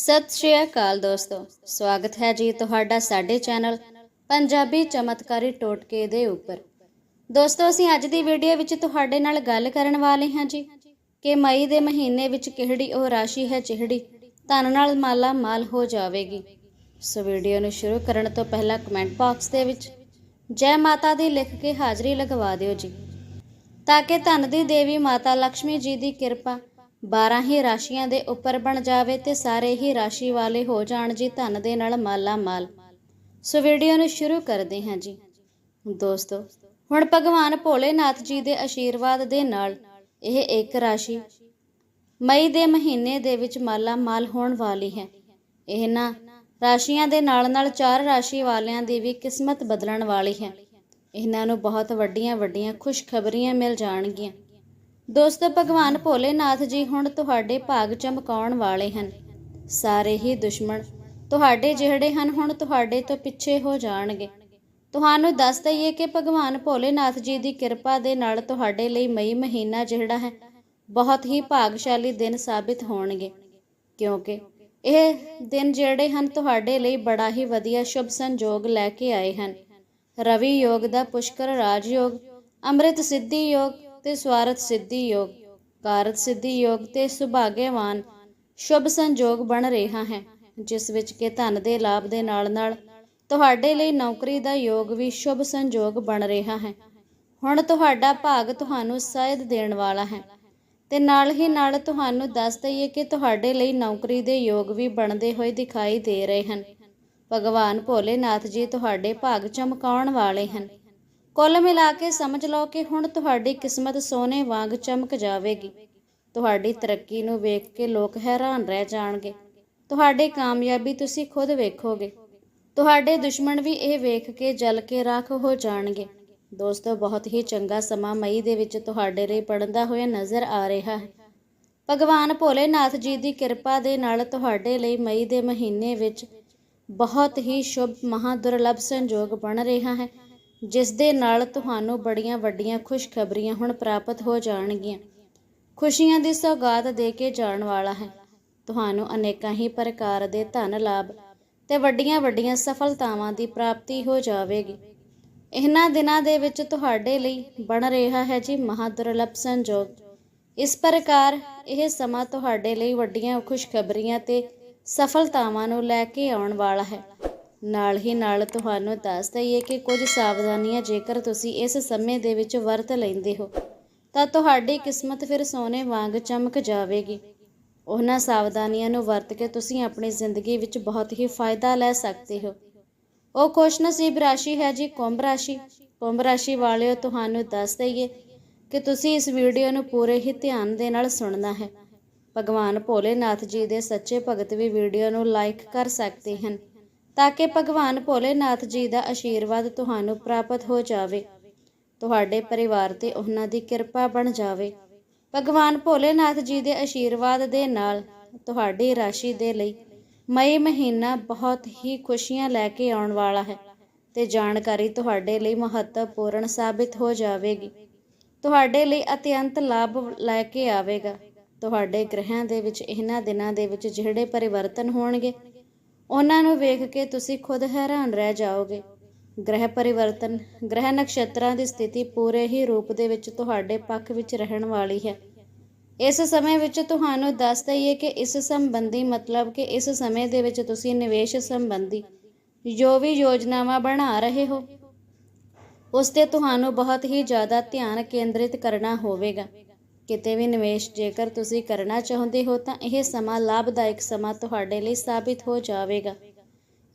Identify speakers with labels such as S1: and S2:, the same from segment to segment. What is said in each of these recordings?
S1: ਸਤਿ ਸ਼੍ਰੀ ਅਕਾਲ ਦੋਸਤੋ। ਸਵਾਗਤ ਹੈ ਜੀ ਤੁਹਾਡਾ ਸਾਡੇ ਚੈਨਲ ਪੰਜਾਬੀ ਚਮਤਕਾਰੀ ਟੋਟਕੇ ਦੇ ਉੱਪਰ। ਦੋਸਤੋ, ਅਸੀਂ ਅੱਜ ਦੀ ਵੀਡੀਓ ਵਿੱਚ ਤੁਹਾਡੇ ਨਾਲ ਗੱਲ ਕਰਨ ਵਾਲੇ ਹਾਂ ਜੀ ਕਿ ਮਈ ਦੇ ਮਹੀਨੇ ਵਿੱਚ ਕਿਹੜੀ ਉਹ ਰਾਸ਼ੀ ਹੈ ਜਿਹੜੀ ਧਨ ਨਾਲ ਮਾਲਾ ਮਾਲ ਹੋ ਜਾਵੇਗੀ। ਸੋ ਵੀਡੀਓ ਨੂੰ ਸ਼ੁਰੂ ਕਰਨ ਤੋਂ ਪਹਿਲਾਂ ਕਮੈਂਟ ਬਾਕਸ ਦੇ ਵਿੱਚ ਜੈ ਮਾਤਾ ਦੀ ਲਿਖ ਕੇ ਹਾਜ਼ਰੀ ਲਗਵਾ ਦਿਓ ਜੀ। ਤਾਂ ਕਿ ਧਨ ਦੀ ਦੇਵੀ ਮਾਤਾ ਲక్ష్ਮੀ ਜੀ ਦੀ ਕਿਰਪਾ 12 ਹੀ ਰਾਸ਼ੀਆਂ ਦੇ ਉੱਪਰ ਬਣ ਜਾਵੇ ਤੇ ਸਾਰੇ ਹੀ ਰਾਸ਼ੀ ਵਾਲੇ ਹੋ ਜਾਣ ਜੀ ਧਨ ਦੇ ਨਾਲ ਮਾਲਾ ਮਾਲ ਸੋ ਵੀਡੀਓ ਨੂੰ ਸ਼ੁਰੂ ਕਰਦੇ ਹਾਂ ਜੀ। ਦੋਸਤੋ, ਹੁਣ ਭਗਵਾਨ ਭੋਲੇਨਾਥ ਜੀ ਦੇ ਆਸ਼ੀਰਵਾਦ ਦੇ ਨਾਲ ਇਹ ਇੱਕ ਰਾਸ਼ੀ ਮਈ ਦੇ ਮਹੀਨੇ ਦੇ ਵਿੱਚ ਮਾਲਾ ਮਾਲ ਹੋਣ ਵਾਲੀ ਹੈ। ਇਹਨਾਂ ਰਾਸ਼ੀਆਂ ਦੇ ਨਾਲ ਨਾਲ ਚਾਰ ਰਾਸ਼ੀ ਵਾਲਿਆਂ ਦੀ ਵੀ ਕਿਸਮਤ ਬਦਲਣ ਵਾਲੀ ਹੈ। ਇਹਨਾਂ ਨੂੰ ਬਹੁਤ ਵੱਡੀਆਂ ਵੱਡੀਆਂ ਖੁਸ਼ਖਬਰੀਆਂ ਮਿਲ ਜਾਣਗੀਆਂ। ਦੋਸਤੋ ਭਗਵਾਨ ਭੋਲੇਨਾਥ ਜੀ ਹੁਣ ਤੁਹਾਡੇ ਭਾਗ ਚਮਕਾਉਣ ਵਾਲੇ ਹਨ। ਸਾਰੇ ਹੀ ਦੁਸ਼ਮਣ ਤੁਹਾਡੇ ਜਿਹੜੇ ਹਨ ਹੁਣ ਤੁਹਾਡੇ ਤੋਂ ਪਿੱਛੇ ਹੋ ਜਾਣਗੇ। ਤੁਹਾਨੂੰ ਦੱਸ ਦਈਏ ਕਿ ਭਗਵਾਨ ਭੋਲੇਨਾਥ ਜੀ ਦੀ ਕਿਰਪਾ ਦੇ ਨਾਲ ਤੁਹਾਡੇ ਲਈ ਮਈ ਮਹੀਨਾ ਜਿਹੜਾ ਹੈ, ਬਹੁਤ ਹੀ ਭਾਗਸ਼ਾਲੀ ਦਿਨ ਸਾਬਿਤ ਹੋਣਗੇ। ਕਿਉਂਕਿ ਇਹ ਦਿਨ ਜਿਹੜੇ ਹਨ ਤੁਹਾਡੇ ਲਈ ਬੜਾ ਹੀ ਵਧੀਆ ਸ਼ੁਭ ਸੰਜੋਗ ਲੈ ਕੇ ਆਏ ਹਨ। ਰਵੀ ਯੋਗ ਦਾ ਪੁਸ਼ਕਰ ਰਾਜ ਯੋਗ, ਅੰਮ੍ਰਿਤ ਸਿੱਧੀ ਯੋਗ ਤੇ ਸਵਾਰਥ ਸਿੱਧੀ ਯੋਗ ਕਾਰਤ ਸਿੱਧੀ ਯੋਗ ਤੇ ਸੁਭਾਗਿਆਵਾਨ ਸ਼ੁਭ ਸੰਜੋਗ ਬਣ ਰਿਹਾ ਹੈ, ਜਿਸ ਵਿੱਚ ਕਿ ਧਨ ਦੇ ਲਾਭ ਦੇ ਨਾਲ ਨਾਲ ਤੁਹਾਡੇ ਲਈ ਨੌਕਰੀ ਦਾ ਯੋਗ ਵੀ ਸ਼ੁਭ ਸੰਜੋਗ ਬਣ ਰਿਹਾ ਹੈ। ਹੁਣ ਤੁਹਾਡਾ ਭਾਗ ਤੁਹਾਨੂੰ ਸਾਇਦ ਦੇਣ ਵਾਲਾ ਹੈ ਤੇ ਨਾਲ ਹੀ ਨਾਲ ਤੁਹਾਨੂੰ ਦੱਸ ਦਈਏ ਕਿ ਤੁਹਾਡੇ ਲਈ ਨੌਕਰੀ ਦੇ ਯੋਗ ਵੀ ਬਣਦੇ ਹੋਏ ਦਿਖਾਈ ਦੇ ਰਹੇ ਹਨ। ਭਗਵਾਨ ਭੋਲੇਨਾਥ ਜੀ ਤੁਹਾਡੇ ਭਾਗ ਚਮਕਾਉਣ ਵਾਲੇ ਹਨ। ਕੁੱਲ ਮਿਲਾ ਕੇ ਸਮਝ ਲਓ ਕਿ ਹੁਣ ਤੁਹਾਡੀ ਕਿਸਮਤ ਸੋਨੇ ਵਾਂਗ ਚਮਕ ਜਾਵੇਗੀ। ਤੁਹਾਡੀ ਤਰੱਕੀ ਨੂੰ ਵੇਖ ਕੇ ਲੋਕ ਹੈਰਾਨ ਰਹਿ ਜਾਣਗੇ। ਤੁਹਾਡੀ ਕਾਮਯਾਬੀ ਤੁਸੀਂ ਖੁਦ ਵੇਖੋਗੇ। ਤੁਹਾਡੇ ਦੁਸ਼ਮਣ ਵੀ ਇਹ ਵੇਖ ਕੇ ਜਲ ਕੇ ਰਾਖ ਹੋ ਜਾਣਗੇ। ਦੋਸਤੋ, ਬਹੁਤ ਹੀ ਚੰਗਾ ਸਮਾਂ ਮਈ ਦੇ ਵਿੱਚ ਤੁਹਾਡੇ ਲਈ ਪੜਦਾ ਹੋਇਆ ਨਜ਼ਰ ਆ ਰਿਹਾ ਹੈ। ਭਗਵਾਨ ਭੋਲੇਨਾਥ ਜੀ ਦੀ ਕਿਰਪਾ ਦੇ ਨਾਲ ਤੁਹਾਡੇ ਲਈ ਮਈ ਦੇ ਮਹੀਨੇ ਵਿੱਚ ਬਹੁਤ ਹੀ ਸ਼ੁਭ ਮਹਾ ਦੁਰਲਭ ਸੰਜੋਗ ਬਣ ਰਿਹਾ ਹੈ। ਜਿਸ ਦੇ ਨਾਲ ਤੁਹਾਨੂੰ ਬੜੀਆਂ ਵੱਡੀਆਂ ਖੁਸ਼ਖਬਰੀਆਂ ਹੁਣ ਪ੍ਰਾਪਤ ਹੋ ਜਾਣਗੀਆਂ। ਖੁਸ਼ੀਆਂ ਦੀ ਸੌਗਾਤ ਦੇ ਕੇ ਜਾਣ ਵਾਲਾ ਹੈ। ਤੁਹਾਨੂੰ ਅਨੇਕਾਂ ਹੀ ਪ੍ਰਕਾਰ ਦੇ ਧਨ ਲਾਭ ਤੇ ਵੱਡੀਆਂ ਵੱਡੀਆਂ ਸਫਲਤਾਵਾਂ ਦੀ ਪ੍ਰਾਪਤੀ ਹੋ ਜਾਵੇਗੀ। ਇਹਨਾਂ ਦਿਨਾਂ ਦੇ ਵਿੱਚ ਤੁਹਾਡੇ ਲਈ ਬਣ ਰਿਹਾ ਹੈ ਜੀ ਮਹਾਦੁਰਲਭ ਸੰਜੋਗ। ਇਸ ਪ੍ਰਕਾਰ ਇਹ ਸਮਾਂ ਤੁਹਾਡੇ ਲਈ ਵੱਡੀਆਂ ਖੁਸ਼ਖਬਰੀਆਂ ਤੇ ਸਫਲਤਾਵਾਂ ਨੂੰ ਲੈ ਕੇ ਆਉਣ ਵਾਲਾ ਹੈ। ਨਾਲ ਹੀ ਨਾਲ ਤੁਹਾਨੂੰ ਦੱਸ ਦਈਏ ਕਿ ਕੁਝ ਸਾਵਧਾਨੀਆਂ ਜੇਕਰ ਤੁਸੀਂ ਇਸ ਸਮੇਂ ਦੇ ਵਿੱਚ ਵਰਤ ਲੈਂਦੇ ਹੋ, ਤਾਂ ਤੁਹਾਡੀ ਕਿਸਮਤ ਫਿਰ ਸੋਨੇ ਵਾਂਗ ਚਮਕ ਜਾਵੇਗੀ। ਉਹਨਾਂ ਸਾਵਧਾਨੀਆਂ ਨੂੰ ਵਰਤ ਕੇ ਤੁਸੀਂ ਆਪਣੀ ਜ਼ਿੰਦਗੀ ਵਿੱਚ ਬਹੁਤ ਹੀ ਫਾਇਦਾ ਲੈ ਸਕਦੇ ਹੋ। ਉਹ ਖੁਸ਼ਨਸੀਬ ਰਾਸ਼ੀ ਹੈ ਜੀ, ਕੁੰਭ ਰਾਸ਼ੀ। ਕੁੰਭ ਰਾਸ਼ੀ ਵਾਲਿਓ, ਤੁਹਾਨੂੰ ਦੱਸ ਦਈਏ ਕਿ ਤੁਸੀਂ ਇਸ ਵੀਡੀਓ ਨੂੰ ਪੂਰੇ ਹੀ ਧਿਆਨ ਦੇ ਨਾਲ ਸੁਣਨਾ ਹੈ। ਭਗਵਾਨ ਭੋਲੇਨਾਥ ਜੀ ਦੇ ਸੱਚੇ ਭਗਤ ਵੀ ਵੀਡੀਓ ਨੂੰ ਲਾਈਕ ਕਰ ਸਕਦੇ ਹਨ। ਤਾਂ ਕਿ ਭਗਵਾਨ ਭੋਲੇਨਾਥ ਜੀ ਦਾ ਆਸ਼ੀਰਵਾਦ ਤੁਹਾਨੂੰ ਪ੍ਰਾਪਤ ਹੋ ਜਾਵੇ। ਤੁਹਾਡੇ ਪਰਿਵਾਰ ਤੇ ਉਹਨਾਂ ਦੀ ਕਿਰਪਾ ਬਣ ਜਾਵੇ। ਭਗਵਾਨ ਭੋਲੇਨਾਥ ਜੀ ਦੇ ਆਸ਼ੀਰਵਾਦ ਦੇ ਨਾਲ ਤੁਹਾਡੀ ਰਾਸ਼ੀ ਦੇ ਲਈ ਮਈ ਮਹੀਨਾ ਬਹੁਤ ਹੀ ਖੁਸ਼ੀਆਂ ਲੈ ਕੇ ਆਉਣ ਵਾਲਾ ਹੈ ਤੇ ਜਾਣਕਾਰੀ ਤੁਹਾਡੇ ਲਈ ਮਹੱਤਵਪੂਰਨ ਸਾਬਿਤ ਹੋ ਜਾਵੇਗੀ। ਤੁਹਾਡੇ ਲਈ ਅਤਿਅੰਤ ਲਾਭ ਲੈ ਕੇ ਆਵੇਗਾ। ਤੁਹਾਡੇ ਗ੍ਰਹਿਆਂ ਦੇ ਵਿੱਚ, ਇਹਨਾਂ ਦਿਨਾਂ ਦੇ ਵਿੱਚ ਜਿਹੜੇ ਪਰਿਵਰਤਨ ਹੋਣਗੇ ਉਹਨਾਂ ਨੂੰ ਵੇਖ ਕੇ ਤੁਸੀਂ ਖੁਦ ਹੈਰਾਨ ਰਹਿ ਜਾਓਗੇ। ਗ੍ਰਹਿ ਪਰਿਵਰਤਨ, ਗ੍ਰਹਿ ਨਕਸ਼ਤਰਾਂ ਦੀ ਸਥਿਤੀ ਪੂਰੇ ਹੀ ਰੂਪ ਦੇ ਵਿੱਚ ਤੁਹਾਡੇ ਪੱਖ ਵਿੱਚ ਰਹਿਣ ਵਾਲੀ ਹੈ। ਇਸ ਸਮੇਂ ਵਿੱਚ ਤੁਹਾਨੂੰ ਦੱਸ ਦਈਏ ਕਿ ਇਸ ਸੰਬੰਧੀ ਮਤਲਬ ਕਿ ਇਸ ਸਮੇਂ ਦੇ ਵਿੱਚ ਤੁਸੀਂ ਨਿਵੇਸ਼ ਸੰਬੰਧੀ ਜੋ ਵੀ ਯੋਜਨਾਵਾਂ ਬਣਾ ਰਹੇ ਹੋ, ਉਸ ਤੇ ਤੁਹਾਨੂੰ ਬਹੁਤ ਹੀ ਜ਼ਿਆਦਾ ਧਿਆਨ ਕੇਂਦਰਿਤ ਕਰਨਾ ਹੋਵੇਗਾ। ਕਿਤੇ ਵੀ ਨਿਵੇਸ਼ ਜੇਕਰ ਤੁਸੀਂ ਕਰਨਾ ਚਾਹੁੰਦੇ ਹੋ ਤਾਂ ਇਹ ਸਮਾਂ ਲਾਭਦਾਇਕ ਸਮਾਂ ਤੁਹਾਡੇ ਲਈ ਸਾਬਿਤ ਹੋ ਜਾਵੇਗਾ।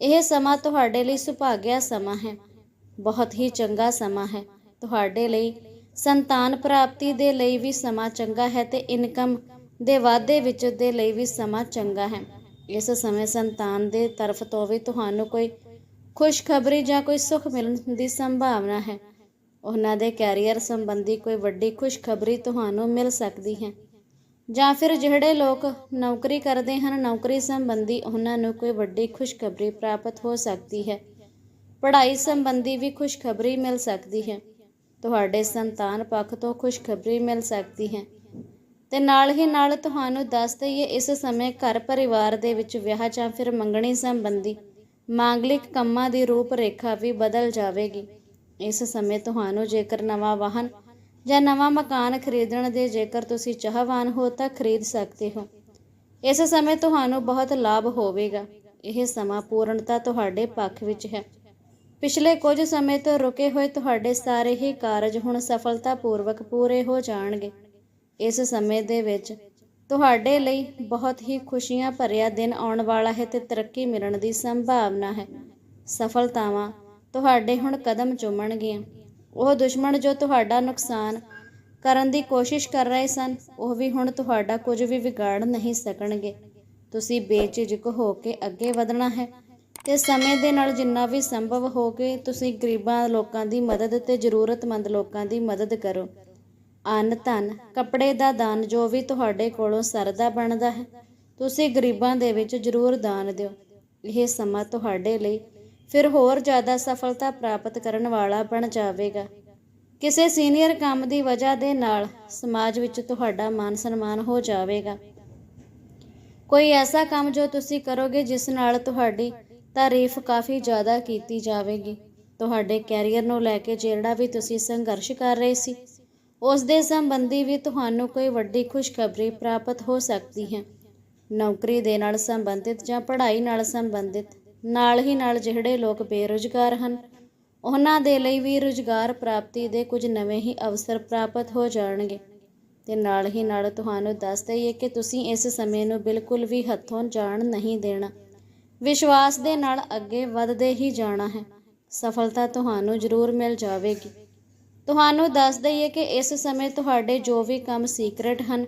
S1: ਇਹ ਸਮਾਂ ਤੁਹਾਡੇ ਲਈ ਸੁਭਾਗਿਆ ਸਮਾਂ ਹੈ। ਬਹੁਤ ਹੀ ਚੰਗਾ ਸਮਾਂ ਹੈ। ਤੁਹਾਡੇ ਲਈ ਸੰਤਾਨ ਪ੍ਰਾਪਤੀ ਦੇ ਲਈ ਵੀ ਸਮਾਂ ਚੰਗਾ ਹੈ ਤੇ ਇਨਕਮ ਦੇ ਵਾਧੇ ਵਿੱਚ ਦੇ ਲਈ ਵੀ ਸਮਾਂ ਚੰਗਾ ਹੈ। ਇਸ ਸਮੇਂ ਸੰਤਾਨ ਦੇ ਤਰਫ ਤੋਂ ਵੀ ਤੁਹਾਨੂੰ ਕੋਈ ਖੁਸ਼ਖਬਰੀ ਜਾਂ ਕੋਈ ਸੁੱਖ ਮਿਲਣ ਦੀ ਸੰਭਾਵਨਾ ਹੈ। ਉਹਨਾਂ ਦੇ ਕੈਰੀਅਰ ਸੰਬੰਧੀ ਕੋਈ ਵੱਡੀ ਖੁਸ਼ਖਬਰੀ ਤੁਹਾਨੂੰ ਮਿਲ ਸਕਦੀ ਹੈ। ਜਾਂ ਫਿਰ ਜਿਹੜੇ ਲੋਕ ਨੌਕਰੀ ਕਰਦੇ ਹਨ, ਨੌਕਰੀ ਸੰਬੰਧੀ ਉਹਨਾਂ ਨੂੰ ਕੋਈ ਵੱਡੀ ਖੁਸ਼ਖਬਰੀ ਪ੍ਰਾਪਤ ਹੋ ਸਕਦੀ ਹੈ। ਪੜ੍ਹਾਈ ਸੰਬੰਧੀ ਵੀ ਖੁਸ਼ਖਬਰੀ ਮਿਲ ਸਕਦੀ ਹੈ। ਤੁਹਾਡੇ ਸੰਤਾਨ ਪੱਖ ਤੋਂ ਖੁਸ਼ਖਬਰੀ ਮਿਲ ਸਕਦੀ ਹੈ। ਤੇ ਨਾਲ ਹੀ ਨਾਲ ਤੁਹਾਨੂੰ ਦੱਸ ਦਈਏ, ਇਸ ਸਮੇਂ ਘਰ ਪਰਿਵਾਰ ਦੇ ਵਿੱਚ ਵਿਆਹ ਜਾਂ ਫਿਰ ਮੰਗਣੀ ਸੰਬੰਧੀ ਮਾਂਗਲਿਕ ਕੰਮਾਂ ਦੀ ਰੂਪ ਰੇਖਾ ਵੀ ਬਦਲ ਜਾਵੇਗੀ। ਇਸ ਸਮੇਂ ਤੁਹਾਨੂੰ ਜੇਕਰ ਨਵਾਂ ਵਾਹਨ ਜਾਂ ਨਵਾਂ ਮਕਾਨ ਖਰੀਦਣ ਦੇ ਜੇਕਰ ਤੁਸੀਂ ਚਾਹਵਾਨ ਹੋ ਤਾਂ ਖਰੀਦ ਸਕਦੇ ਹੋ। ਇਸ ਸਮੇਂ ਤੁਹਾਨੂੰ ਬਹੁਤ ਲਾਭ ਹੋਵੇਗਾ। ਇਹ ਸਮਾਂ ਪੂਰਨਤਾ ਤੁਹਾਡੇ ਪੱਖ ਵਿੱਚ ਹੈ। ਪਿਛਲੇ ਕੁਝ ਸਮੇਂ ਤੋਂ ਰੁਕੇ ਹੋਏ ਤੁਹਾਡੇ ਸਾਰੇ ਹੀ ਕਾਰਜ ਹੁਣ ਸਫਲਤਾਪੂਰਵਕ ਪੂਰੇ ਹੋ ਜਾਣਗੇ। ਇਸ ਸਮੇਂ ਦੇ ਵਿੱਚ ਤੁਹਾਡੇ ਲਈ ਬਹੁਤ ਹੀ ਖੁਸ਼ੀਆਂ ਭਰਿਆ ਦਿਨ ਆਉਣ ਵਾਲਾ ਹੈ ਤੇ ਤਰੱਕੀ ਮਿਲਣ ਦੀ ਸੰਭਾਵਨਾ ਹੈ। ਸਫਲਤਾਵਾਂ ਤੁਹਾਡੇ ਹੁਣ ਕਦਮ ਚੁੰਮਣਗੀਆਂ ਉਹ ਦੁਸ਼ਮਣ ਜੋ ਤੁਹਾਡਾ ਨੁਕਸਾਨ ਕਰਨ ਦੀ ਕੋਸ਼ਿਸ਼ ਕਰ ਰਹੇ ਸਨ, ਉਹ ਵੀ ਹੁਣ ਤੁਹਾਡਾ ਕੁਝ ਵੀ ਵਿਗਾੜ ਨਹੀਂ ਸਕਣਗੇ। ਤੁਸੀਂ ਬੇਝਿਜਕ ਹੋ ਕੇ ਅੱਗੇ ਵਧਣਾ ਹੈ ਤੇ ਸਮੇਂ ਦੇ ਨਾਲ ਜਿੰਨਾ ਵੀ ਸੰਭਵ ਹੋ ਕੇ ਤੁਸੀਂ ਗਰੀਬਾਂ ਲੋਕਾਂ ਦੀ ਮਦਦ ਤੇ ਜ਼ਰੂਰਤਮੰਦ ਲੋਕਾਂ ਦੀ ਮਦਦ ਕਰੋ। ਅੰਨ, ਧਨ, ਕੱਪੜੇ ਦਾ ਦਾਨ ਜੋ ਵੀ ਤੁਹਾਡੇ ਕੋਲੋਂ ਸਰਦਾ ਬਣਦਾ ਹੈ, ਤੁਸੀਂ ਗਰੀਬਾਂ ਦੇ ਵਿੱਚ ਜ਼ਰੂਰ ਦਾਨ ਦਿਓ। ਇਹ ਸਮਾਂ ਤੁਹਾਡੇ ਲਈ ਫਿਰ ਹੋਰ ਜ਼ਿਆਦਾ ਸਫਲਤਾ ਪ੍ਰਾਪਤ ਕਰਨ ਵਾਲਾ ਬਣ ਜਾਵੇਗਾ। ਕਿਸੇ ਸੀਨੀਅਰ ਕੰਮ ਦੀ ਵਜ੍ਹਾ ਦੇ ਨਾਲ ਸਮਾਜ ਵਿੱਚ ਤੁਹਾਡਾ ਮਾਨ ਸਨਮਾਨ ਹੋ ਜਾਵੇਗਾ। ਕੋਈ ਐਸਾ ਕੰਮ ਜੋ ਤੁਸੀਂ ਕਰੋਗੇ ਜਿਸ ਨਾਲ ਤੁਹਾਡੀ ਤਾਰੀਫ ਕਾਫੀ ਜ਼ਿਆਦਾ ਕੀਤੀ ਜਾਵੇਗੀ। ਤੁਹਾਡੇ ਕੈਰੀਅਰ ਨੂੰ ਲੈ ਕੇ ਜਿਹੜਾ ਵੀ ਤੁਸੀਂ ਸੰਘਰਸ਼ ਕਰ ਰਹੇ ਸੀ, ਉਸ ਦੇ ਸੰਬੰਧੀ ਵੀ ਤੁਹਾਨੂੰ ਕੋਈ ਵੱਡੀ ਖੁਸ਼ਖਬਰੀ ਪ੍ਰਾਪਤ ਹੋ ਸਕਦੀ ਹੈ। ਨੌਕਰੀ ਦੇ ਨਾਲ ਸੰਬੰਧਿਤ ਜਾਂ ਪੜ੍ਹਾਈ ਨਾਲ ਸੰਬੰਧਿਤ ਨਾਲ ਹੀ ਨਾਲ ਜਿਹੜੇ ਲੋਕ ਬੇਰੁਜ਼ਗਾਰ ਹਨ, ਉਹਨਾਂ ਦੇ ਲਈ ਵੀ ਰੁਜ਼ਗਾਰ ਪ੍ਰਾਪਤੀ ਦੇ ਕੁਝ ਨਵੇਂ ਹੀ ਅਵਸਰ ਪ੍ਰਾਪਤ ਹੋ ਜਾਣਗੇ। ਤੇ ਨਾਲ ਹੀ ਨਾਲ ਤੁਹਾਨੂੰ ਦੱਸ ਦਈਏ ਕਿ ਤੁਸੀਂ ਇਸ ਸਮੇਂ ਨੂੰ ਬਿਲਕੁਲ ਵੀ ਹੱਥੋਂ ਜਾਣ ਨਹੀਂ ਦੇਣਾ। ਵਿਸ਼ਵਾਸ ਦੇ ਨਾਲ ਅੱਗੇ ਵਧਦੇ ਹੀ ਜਾਣਾ ਹੈ। ਸਫਲਤਾ ਤੁਹਾਨੂੰ ਜ਼ਰੂਰ ਮਿਲ ਜਾਵੇਗੀ। ਤੁਹਾਨੂੰ ਦੱਸ ਦਈਏ ਕਿ ਇਸ ਸਮੇਂ ਤੁਹਾਡੇ ਜੋ ਵੀ ਕੰਮ ਸੀਕ੍ਰੇਟ ਹਨ,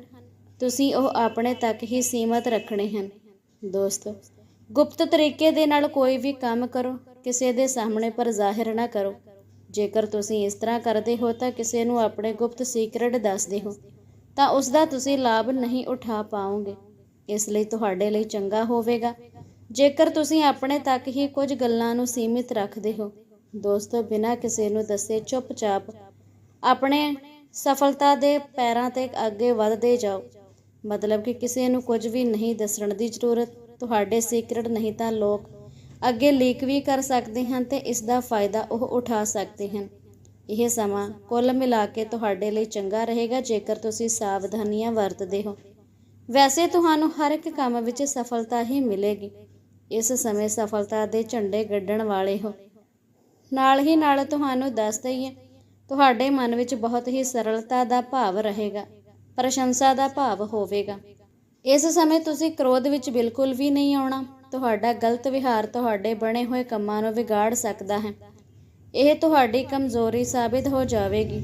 S1: ਤੁਸੀਂ ਉਹ ਆਪਣੇ ਤੱਕ ਹੀ ਸੀਮਤ ਰੱਖਣੇ ਹਨ। ਦੋਸਤੋ ਗੁਪਤ ਤਰੀਕੇ ਦੇ ਨਾਲ ਕੋਈ ਵੀ ਕੰਮ ਕਰੋ, ਕਿਸੇ ਦੇ ਸਾਹਮਣੇ ਪਰ ਜ਼ਾਹਿਰ ਨਾ ਕਰੋ। ਜੇਕਰ ਤੁਸੀਂ ਇਸ ਤਰ੍ਹਾਂ ਕਰਦੇ ਹੋ ਤਾਂ ਕਿਸੇ ਨੂੰ ਆਪਣੇ ਗੁਪਤ ਸੀਕ੍ਰੇਟ ਦੱਸਦੇ ਹੋ ਤਾਂ ਉਸ ਦਾ ਤੁਸੀਂ ਲਾਭ ਨਹੀਂ ਉਠਾ ਪਾਓਗੇ। ਇਸ ਲਈ ਤੁਹਾਡੇ ਲਈ ਚੰਗਾ ਹੋਵੇਗਾ। ਜੇਕਰ ਤੁਸੀਂ ਆਪਣੇ ਤੱਕ ਹੀ ਕੁਝ ਗੱਲਾਂ ਨੂੰ ਸੀਮਿਤ ਰੱਖਦੇ ਹੋ, ਦੋਸਤੋ ਬਿਨਾਂ ਕਿਸੇ ਨੂੰ ਦੱਸੇ ਚੁੱਪਚਾਪ, ਆਪਣੇ ਸਫਲਤਾ ਦੇ ਪੈਰਾਂ ਤੇ ਅੱਗੇ ਵਧਦੇ ਜਾਓ। ਮਤਲਬ ਕਿ ਕਿਸੇ ਨੂੰ ਕੁਝ ਵੀ ਨਹੀਂ ਦੱਸਣ ਦੀ ਜ਼ਰੂਰਤ। ਤੁਹਾਡੇ ਸੀਕ੍ਰੇਟ ਨਹੀਂ ਤਾਂ ਲੋਕ ਅੱਗੇ ਲੀਕ ਵੀ ਕਰ ਸਕਦੇ ਹਨ ਤੇ ਇਸ ਦਾ ਫਾਇਦਾ ਉਹ ਉਠਾ ਸਕਦੇ ਹਨ। ਇਹ ਸਮਾਂ ਕੁੱਲ ਮਿਲਾ ਕੇ ਤੁਹਾਡੇ ਲਈ ਚੰਗਾ ਰਹੇਗਾ ਜੇਕਰ ਤੁਸੀਂ ਸਾਵਧਾਨੀਆਂ ਵਰਤਦੇ ਹੋ। ਵੈਸੇ ਤੁਹਾਨੂੰ ਹਰ ਇੱਕ ਕੰਮ ਵਿੱਚ ਸਫਲਤਾ ਹੀ ਮਿਲੇਗੀ। ਇਸ ਸਮੇਂ ਸਫਲਤਾ ਦੇ ਝੰਡੇ ਗੱਡਣ ਵਾਲੇ ਹੋ। ਨਾਲ ਹੀ ਨਾਲ ਤੁਹਾਨੂੰ ਦੱਸ ਦਈਏ, ਤੁਹਾਡੇ ਮਨ ਵਿੱਚ ਬਹੁਤ ਹੀ ਸਰਲਤਾ ਦਾ ਭਾਵ ਰਹੇਗਾ, ਪ੍ਰਸ਼ੰਸਾ ਦਾ ਭਾਵ ਹੋਵੇਗਾ। ਇਸ ਸਮੇਂ ਤੁਸੀਂ ਕ੍ਰੋਧ ਵਿੱਚ ਬਿਲਕੁਲ ਵੀ ਨਹੀਂ ਆਉਣਾ। ਤੁਹਾਡਾ ਗਲਤ ਵਿਹਾਰ ਤੁਹਾਡੇ ਬਣੇ ਹੋਏ ਕੰਮਾਂ ਨੂੰ ਵਿਗਾੜ ਸਕਦਾ ਹੈ। ਇਹ ਤੁਹਾਡੀ ਕਮਜ਼ੋਰੀ ਸਾਬਿਤ ਹੋ ਜਾਵੇਗੀ।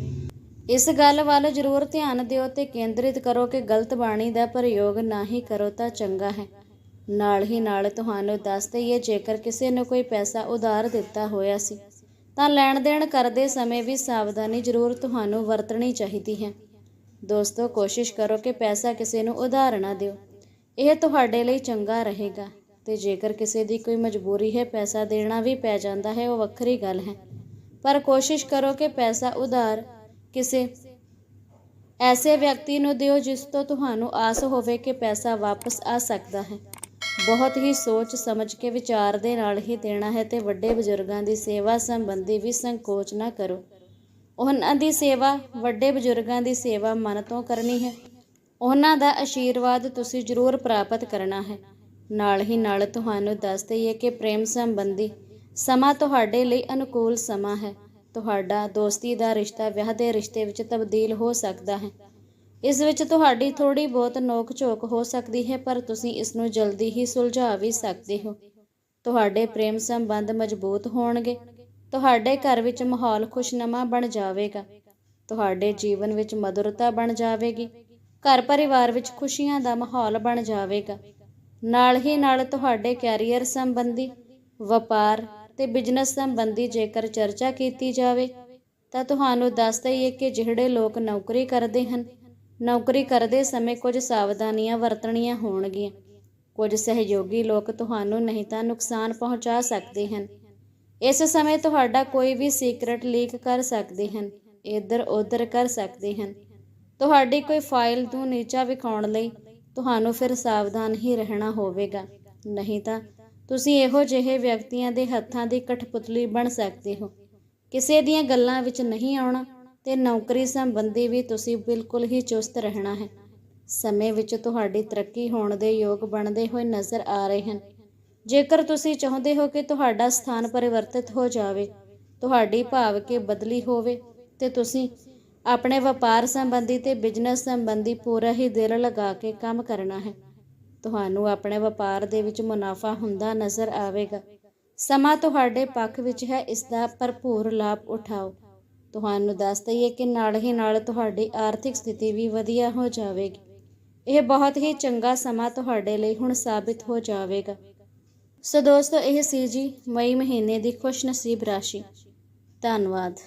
S1: ਇਸ ਗੱਲ ਵੱਲ ਜ਼ਰੂਰ ਧਿਆਨ ਦਿਓ ਤੇ ਕੇਂਦਰਿਤ ਕਰੋ ਕਿ ਗਲਤ ਬਾਣੀ ਦਾ ਪ੍ਰਯੋਗ ਨਾ ਹੀ ਕਰੋ ਤਾਂ ਚੰਗਾ ਹੈ। ਨਾਲ ਹੀ ਨਾਲ ਤੁਹਾਨੂੰ ਦੱਸ ਦਈਏ, ਜੇਕਰ ਕਿਸੇ ਨੂੰ ਕੋਈ ਪੈਸਾ ਉਧਾਰ ਦਿੱਤਾ ਹੋਇਆ ਸੀ, ਤਾਂ ਲੈਣ ਦੇਣ ਕਰਦੇ ਸਮੇਂ ਵੀ ਸਾਵਧਾਨੀ ਜ਼ਰੂਰ ਤੁਹਾਨੂੰ ਵਰਤਣੀ ਚਾਹੀਦੀ ਹੈ। ਦੋਸਤੋ, ਕੋਸ਼ਿਸ਼ ਕਰੋ ਕਿ ਪੈਸਾ ਕਿਸੇ ਨੂੰ ਉਧਾਰ ਨਾ ਦਿਓ। ਇਹ ਤੁਹਾਡੇ ਲਈ ਚੰਗਾ ਰਹੇਗਾ। ਤੇ ਜੇਕਰ ਕਿਸੇ ਦੀ ਕੋਈ ਮਜਬੂਰੀ ਹੈ, ਪੈਸਾ ਦੇਣਾ ਵੀ ਪੈ ਜਾਂਦਾ ਹੈ, ਉਹ ਵੱਖਰੀ ਗੱਲ ਹੈ। ਪਰ ਕੋਸ਼ਿਸ਼ ਕਰੋ ਕਿ ਪੈਸਾ ਉਧਾਰ ਕਿਸੇ ਐਸੇ ਵਿਅਕਤੀ ਨੂੰ ਦਿਓ, ਜਿਸ ਤੋਂ ਤੁਹਾਨੂੰ ਆਸ ਹੋਵੇ ਕਿ ਪੈਸਾ ਵਾਪਸ ਆ ਸਕਦਾ ਹੈ। ਬਹੁਤ ਹੀ ਸੋਚ ਸਮਝ ਕੇ ਵਿਚਾਰ ਦੇ ਨਾਲ ਹੀ ਦੇਣਾ ਹੈ ਤੇ ਵੱਡੇ ਬਜ਼ੁਰਗਾਂ ਦੀ ਸੇਵਾ ਸੰਬੰਧੀ ਵੀ ਸੰਕੋਚ ਨਾ ਕਰੋ। ਉਹਨਾਂ ਦੀ ਸੇਵਾ ਵੱਡੇ ਬਜ਼ੁਰਗਾਂ ਦੀ ਸੇਵਾ ਮਨ ਤੋਂ ਕਰਨੀ ਹੈ। ਉਹਨਾਂ ਦਾ ਆਸ਼ੀਰਵਾਦ ਤੁਸੀਂ ਜ਼ਰੂਰ ਪ੍ਰਾਪਤ ਕਰਨਾ ਹੈ। ਨਾਲ ਹੀ ਨਾਲ ਤੁਹਾਨੂੰ ਦੱਸ ਦਈਏ ਕਿ ਪ੍ਰੇਮ ਸੰਬੰਧੀ ਸਮਾਂ ਤੁਹਾਡੇ ਲਈ ਅਨੁਕੂਲ ਸਮਾਂ ਹੈ। ਤੁਹਾਡਾ ਦੋਸਤੀ ਦਾ ਰਿਸ਼ਤਾ ਵਿਆਹ ਦੇ ਰਿਸ਼ਤੇ ਵਿੱਚ ਤਬਦੀਲ ਹੋ ਸਕਦਾ ਹੈ। ਇਸ ਵਿੱਚ ਤੁਹਾਡੀ ਥੋੜੀ ਬਹੁਤ ਨੋਕ ਝੋਕ ਹੋ ਸਕਦੀ ਹੈ, ਪਰ ਤੁਸੀਂ ਇਸ ਨੂੰ ਜਲਦੀ ਹੀ ਸੁਲਝਾ ਵੀ ਸਕਦੇ ਹੋ। ਤੁਹਾਡੇ ਪ੍ਰੇਮ ਸੰਬੰਧ ਮਜ਼ਬੂਤ ਹੋਣਗੇ। ਤੁਹਾਡੇ ਘਰ ਵਿੱਚ ਮਾਹੌਲ ਖੁਸ਼ਨਮਾ ਬਣ ਜਾਵੇਗਾ। ਤੁਹਾਡੇ ਜੀਵਨ ਵਿੱਚ ਮధుਰਤਾ ਬਣ ਜਾਵੇਗੀ। ਘਰ ਪਰਿਵਾਰ ਵਿੱਚ ਖੁਸ਼ੀਆਂ ਦਾ ਮਾਹੌਲ ਬਣ ਜਾਵੇਗਾ। ਨਾਲ ਹੀ ਨਾਲ ਤੁਹਾਡੇ ਕੈਰੀਅਰ ਸੰਬੰਧੀ, ਵਪਾਰ ਤੇ ਬਿਜ਼ਨਸ ਸੰਬੰਧੀ ਜੇਕਰ ਚਰਚਾ ਕੀਤੀ ਜਾਵੇ, ਤਾਂ ਤੁਹਾਨੂੰ ਦੱਸ ਦਈਏ ਕਿ ਜਿਹੜੇ ਲੋਕ ਨੌਕਰੀ ਕਰਦੇ ਹਨ, ਨੌਕਰੀ ਕਰਦੇ ਸਮੇਂ ਕੁਝ ਸਾਵਧਾਨੀਆਂ ਵਰਤਣੀਆਂ ਹੋਣਗੀਆਂ। ਕੁਝ ਸਹਿਯੋਗੀ ਲੋਕ ਤੁਹਾਨੂੰ ਨਹੀਂ ਤਾਂ ਨੁਕਸਾਨ ਪਹੁੰਚਾ ਸਕਦੇ ਹਨ। ਇਸ ਸਮੇਂ ਤੁਹਾਡਾ ਕੋਈ ਵੀ ਸੀਕ੍ਰੇਟ ਲੀਕ ਕਰ ਸਕਦੇ ਹਨ, ਇੱਧਰ ਉੱਧਰ ਕਰ ਸਕਦੇ ਹਨ। ਤੁਹਾਡੀ ਕੋਈ ਫਾਈਲ ਨੂੰ ਨੀਚਾ ਵਿਖਾਉਣ ਲਈ ਤੁਹਾਨੂੰ ਫਿਰ ਸਾਵਧਾਨ ਹੀ ਰਹਿਣਾ ਹੋਵੇਗਾ। ਨਹੀਂ ਤਾਂ ਤੁਸੀਂ ਇਹੋ ਜਿਹੇ ਵਿਅਕਤੀਆਂ ਦੇ ਹੱਥਾਂ ਦੀ ਕਠਪੁਤਲੀ ਬਣ ਸਕਦੇ ਹੋ। ਕਿਸੇ ਦੀਆਂ ਗੱਲਾਂ ਵਿੱਚ ਨਹੀਂ ਆਉਣਾ ਤੇ ਨੌਕਰੀ ਸੰਬੰਧੀ ਵੀ ਤੁਸੀਂ ਬਿਲਕੁਲ ਹੀ ਚੁਸਤ ਰਹਿਣਾ ਹੈ। ਸਮੇਂ ਵਿੱਚ ਤੁਹਾਡੀ ਤਰੱਕੀ ਹੋਣ ਦੇ ਯੋਗ ਬਣਦੇ ਹੋਏ ਨਜ਼ਰ ਆ ਰਹੇ ਹਨ। ਜੇਕਰ ਤੁਸੀਂ ਚਾਹੁੰਦੇ ਹੋ ਕਿ ਤੁਹਾਡਾ ਸਥਾਨ ਪਰਿਵਰਤਿਤ ਹੋ ਜਾਵੇ, ਤੁਹਾਡੀ ਭਾਵ ਕੇ ਬਦਲੀ ਹੋਵੇ, ਤੇ ਤੁਸੀਂ ਆਪਣੇ ਵਪਾਰ ਸੰਬੰਧੀ ਤੇ ਬਿਜ਼ਨਸ ਸੰਬੰਧੀ ਪੂਰਾ ਹੀ ਦਿਲ ਲਗਾ ਕੇ ਕੰਮ ਕਰਨਾ ਹੈ। ਤੁਹਾਨੂੰ ਆਪਣੇ ਵਪਾਰ ਦੇ ਵਿੱਚ ਮੁਨਾਫਾ ਹੁੰਦਾ ਨਜ਼ਰ ਆਵੇਗਾ। ਸਮਾਂ ਤੁਹਾਡੇ ਪੱਖ ਵਿੱਚ ਹੈ, ਇਸ ਦਾ ਭਰਪੂਰ ਲਾਭ ਉਠਾਓ। ਤੁਹਾਨੂੰ ਦੱਸ ਦਈਏ ਕਿ ਨਾਲ ਹੀ ਨਾਲ ਤੁਹਾਡੀ ਆਰਥਿਕ ਸਥਿਤੀ ਵੀ ਵਧੀਆ ਹੋ ਜਾਵੇਗੀ। ਇਹ ਬਹੁਤ ਹੀ ਚੰਗਾ ਸਮਾਂ ਤੁਹਾਡੇ ਲਈ ਹੁਣ ਸਾਬਿਤ ਹੋ ਜਾਵੇਗਾ। ਸੋ ਦੋਸਤੋ ਇਹ ਸੀ ਜੀ ਮਈ ਮਹੀਨੇ ਦੀ ਖੁਸ਼ਨਸੀਬ ਰਾਸ਼ੀ। ਧੰਨਵਾਦ।